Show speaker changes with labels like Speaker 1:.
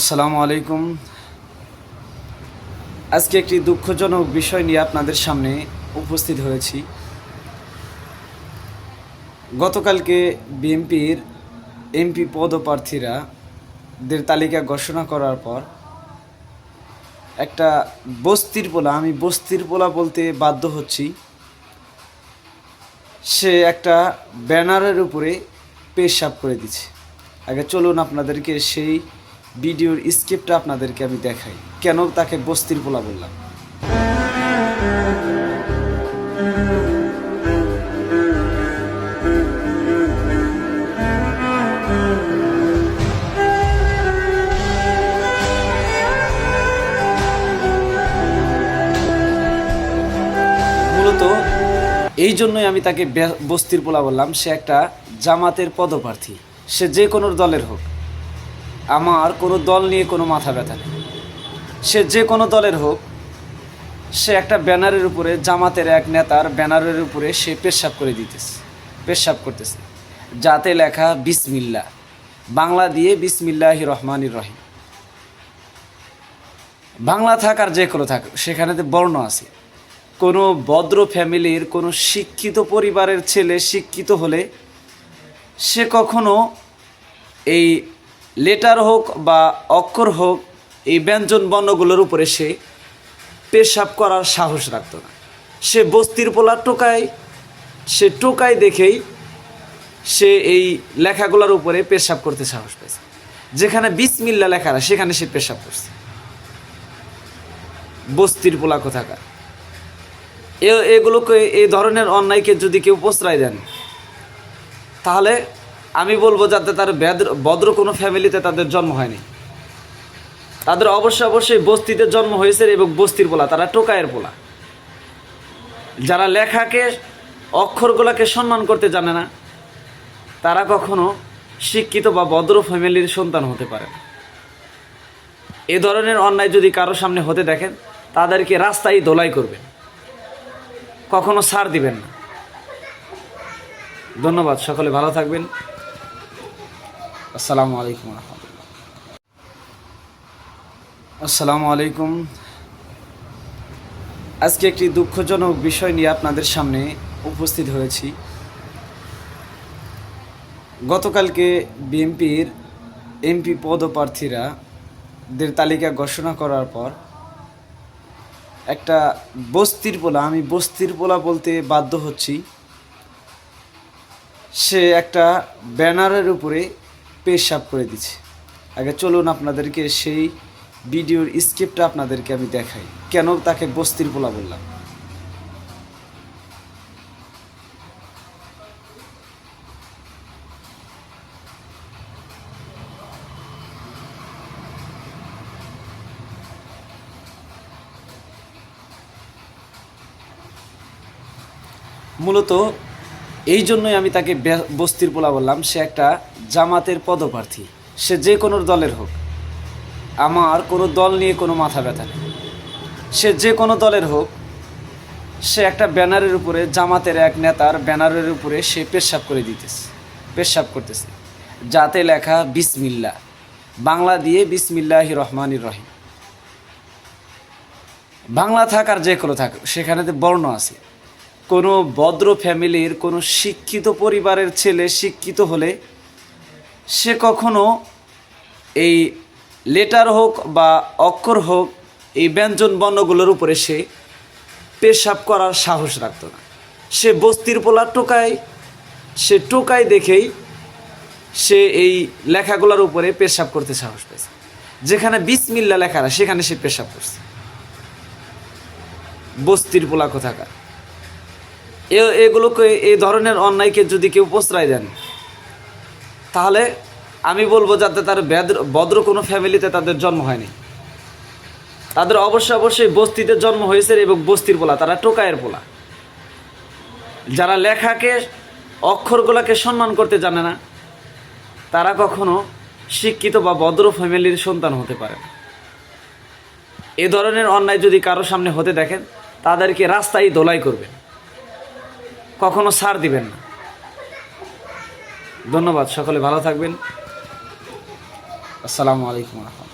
Speaker 1: আসসালামু আলাইকুম। আজকে একটি দুঃখজনক বিষয় নিয়ে আপনাদের সামনে উপস্থিত হয়েছি। গতকালকে বিএনপির এমপি পদপ্রার্থীরা দের তালিকা ঘোষণা করার পর একটা বস্তির পোলা, আমি বস্তির পোলা বলতে বাধ্য হচ্ছি, সে একটা ব্যানারের উপরে পেশাব করে দিচ্ছে। আগে চলুন আপনাদেরকে সেই ভিডিওর স্ক্রিপ্টটা আপনাদেরকে আমি দেখাই। কেন তাকে বস্তির পোলা বললাম? মূলত এই জন্যই আমি তাকে বস্তির পোলা বললাম। সে একটা জামাতের পদপ্রার্থী। সে যে কোনো দলের হোক। আমার কোনো দল নিয়ে কোনো মাথা ব্যথা নেই। সে যে কোনো দলের হোক, সে একটা ব্যানারের উপরে, জামাতের এক নেতার ব্যানারের উপরে সে পেশাব করে দিতেছে, পেশাব করতেছে। যাতে লেখা বিসমিল্লা বাংলা দিয়ে বিসমিল্লাহ রহমানির রহিম। বাংলা থাক আর যে কোনো থাক, সেখানে তো বর্ণ আছে। কোনো ভদ্র ফ্যামিলির কোনো শিক্ষিত পরিবারের ছেলে শিক্ষিত হলে সে কখনো এই লেটার হোক বা অক্ষর হোক, এই ব্যঞ্জন বর্ণগুলোর উপরে সে পেশাব করার সাহস রাখতো না। সে বস্তির পোলা টোকায়, সে টোকায় দেখেই সে এই লেখাগুলোর উপরে পেশাব করতে সাহস পেয়েছে। যেখানে বিসমিল্লা লেখা সেখানে সে পেশাব করছে। বস্তির পোলা কোথাকার? এগুলোকে এই ধরনের অন্যায়কে যদি কেউ প্রশ্রয় দেন, তাহলে আমি বলব যাতে তার বেদ্র ভদ্র কোনো ফ্যামিলিতে তাদের জন্ম হয়নি। তাদের অবশ্যই অবশ্যই বস্তিতে জন্ম হয়েছে এবং বস্তির পোলা তারা টোকায়ের পোলা যারা লেখাকে, অক্ষরগুলোকে সম্মান করতে জানে না, তারা কখনো শিক্ষিত বা ভদ্র ফ্যামিলির সন্তান হতে পারে এ ধরনের অন্যায় যদি কারও সামনে হতে দেখেন, তাদেরকে রাস্তায় দোলাই করবেন। কখনো সার দিবেন না। ধন্যবাদ, সকলে ভালো থাকবেন। আসসালামু আলাইকুম রহমতুল্লাহ। আসসালামু আলাইকুম। আজকে একটি দুঃখজনক বিষয় নিয়ে আপনাদের সামনে উপস্থিত হয়েছি। গতকালকে বিএনপির এমপি পদপ্রার্থীরা দের তালিকা ঘোষণা করার পর একটা বস্তির পোলা, আমি বস্তির পোলা বলতে বাধ্য হচ্ছি। সে একটা ব্যানারের উপরে পেশাব করে দিচ্ছে। আগে চলুন আপনাদেরকে সেই ভিডিওর স্ক্রিপ্টটা আপনাদেরকে আমি দেখাই। কেন তাকে বস্তির পোলা বললাম? মূলত এই জন্যই আমি তাকে বস্তির পোলা বললাম, সে একটা জামাতের পদপ্রার্থী। সে যে কোনো দলের হোক। আমার কোনো দল নিয়ে কোনো মাথা ব্যথা নেই। সে যে কোনো দলের হোক, সে একটা ব্যানারের উপরে, জামাতের এক নেতার ব্যানারের উপরে সে পেশাব করে দিতেছে, পেশাব করতেছে। যাতে লেখা বিসমিল্লা বাংলা দিয়ে বিসমিল্লাহ রহমানির রহিম। বাংলা থাক আর যে কোনো থাক সেখানে বর্ণ আছে। কোনো ভদ্র ফ্যামিলির কোনো শিক্ষিত পরিবারের ছেলে শিক্ষিত হলে সে কখনো এই লেটার হোক বা অক্ষর হোক, এই ব্যঞ্জন বর্ণগুলোর উপরে সে পেশাব করার সাহস রাখতো না। সে বস্তির পোলা টোকায়, সে টোকায় দেখেই সে এই লেখাগুলোর উপরে পেশাব করতে সাহস পেয়েছে। যেখানে বিসমিল্লা লেখা না, সেখানে সে পেশাব করছে। বস্তির পোলা কোথাকার? এগুলোকে এই ধরনের অন্যায়কে যদি কেউ প্রশ্রয় দেন, তাহলে আমি বলব যাতে তার বেদ্র ভদ্র কোনো ফ্যামিলিতে তাদের জন্ম হয়নি। তাদের অবশ্যই অবশ্যই বস্তিতে জন্ম হয়েছে এবং বস্তির পোলা, তারা টোকায়ের পোলা। যারা লেখাকে, অক্ষরগুলোকে সম্মান করতে জানে না, তারা কখনো শিক্ষিত বা ভদ্র ফ্যামিলির সন্তান হতে পারে এ ধরনের অন্যায় যদি কারও সামনে হতে দেখেন, তাদেরকে রাস্তায় দোলাই করবেন। কখনো সার দিবেন না। ধন্যবাদ সকলে ভালো থাকবেন। আসসালামু আলাইকুম রহমতুল্লাহ।